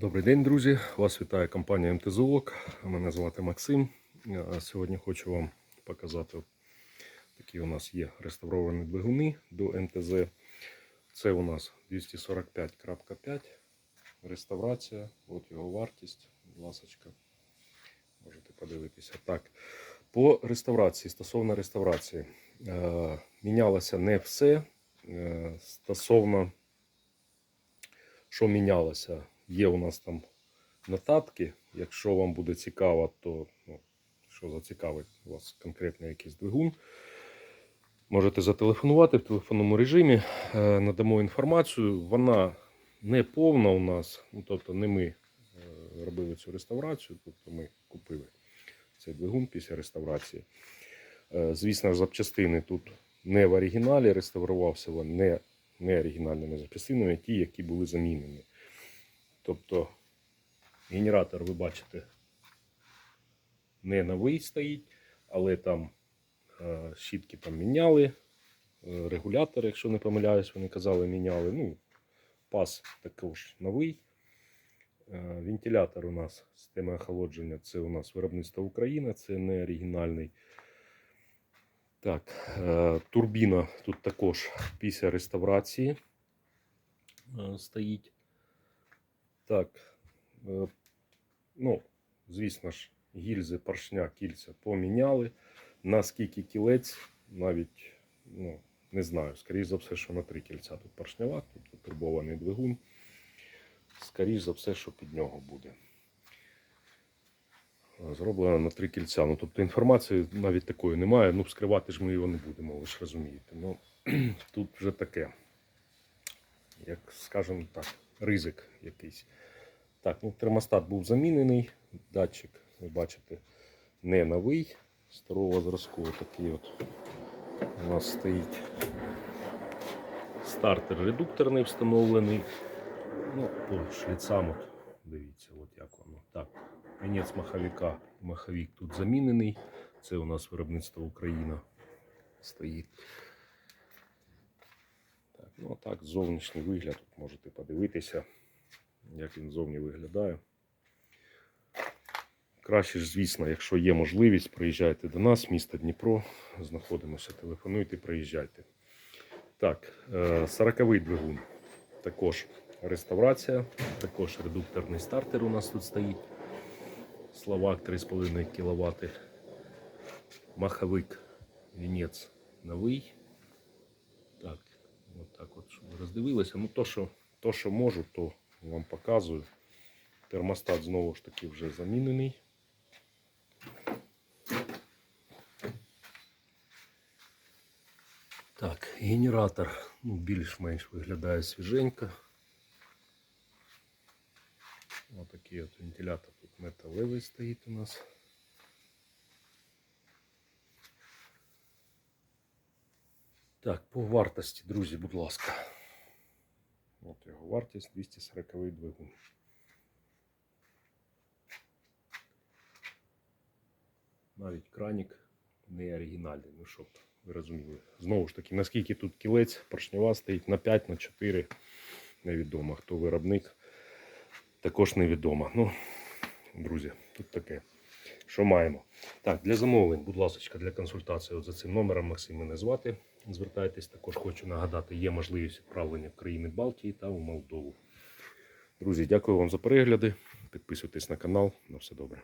Добрий день, друзі! Вас вітає компанія МТЗОК. Мене звати Максим. Сьогодні хочу вам показати такі у нас є реставровані двигуни до МТЗ. Це у нас 245.5 реставрація. От його вартість. Ласочка. Можете подивитися. Так, по реставрації, стосовно реставрації, е, мінялося не все. Е, Стосовно, що мінялося, є у нас там нотатки. Якщо вам буде цікаво, то ну, що зацікавить вас конкретно якийсь двигун. Можете зателефонувати в телефонному режимі, е, надамо інформацію. Вона не повна у нас, ну, тобто не ми е, робили цю реставрацію, тобто ми купили цей двигун після реставрації. Е, Звісно запчастини тут не в оригіналі, реставрувався не, не оригінальними запчастинами, а ті, які були замінені. Тобто генератор, ви бачите, не новий стоїть, але там е, щітки там міняли, е, регулятор, якщо не помиляюсь, вони казали, міняли. Ну, пас також новий. Е, Вентилятор у нас система охолодження, це у нас виробництво Україна, це не оригінальний. Так, турбіна тут також після реставрації стоїть. Так, е, ну, звісно ж, гільзи, поршня, кільця поміняли. Наскільки кілець, навіть ну, не знаю. Скоріше за все, що на три кільця тут поршнева, тобто турбований двигун. Скоріше за все, що під нього буде. Зроблено на три кільця. Ну, тобто інформації навіть такої немає. Ну, скривати ж ми його не будемо, ви ж розумієте. Ну, тут вже таке, як скажемо так, ризик якийсь. Так, ну термостат був замінений. Датчик, ви бачите, не новий. Старого зразку такий от у нас стоїть стартер редукторний встановлений. Ну, по шліцам, от, дивіться, от як воно. Так, Вінець маховика. Маховик тут замінений. Це у нас виробництво Україна стоїть. Ну а так, зовнішній вигляд. Можете подивитися, як він зовні виглядає. Краще ж, звісно, якщо є можливість, приїжджайте до нас, місто Дніпро. Знаходимося, телефонуйте, приїжджайте. Так, 40-й двигун. Також реставрація, також редукторний стартер у нас тут стоїть. Словак 3,5 кВт. Маховик вінець новий. Так, от так от, щоб ви роздивилися. Ну, то, що, то, що можу, то вам показую. Термостат знову ж таки вже замінений. Так, генератор ну, більш-менш виглядає свіженько. Отакий от вентилятор тут металевий стоїть у нас. Так, по вартості, друзі, будь ласка. От його вартість 240 двигун. Навіть кранік не оригінальний, ну щоб ви розуміли. Знову ж таки, наскільки тут кілець поршнева стоїть на 5, на 4, невідомо. Хто виробник, також невідомо. Ну, друзі, тут таке. Що маємо? Так, для замовлень, будь ласка, для консультації от за цим номером Максим мене звати. Звертайтесь, також хочу нагадати, є можливість відправлення в країни Балтії та у Молдову. Друзі, дякую вам за перегляди. Підписуйтесь на канал. На все добре.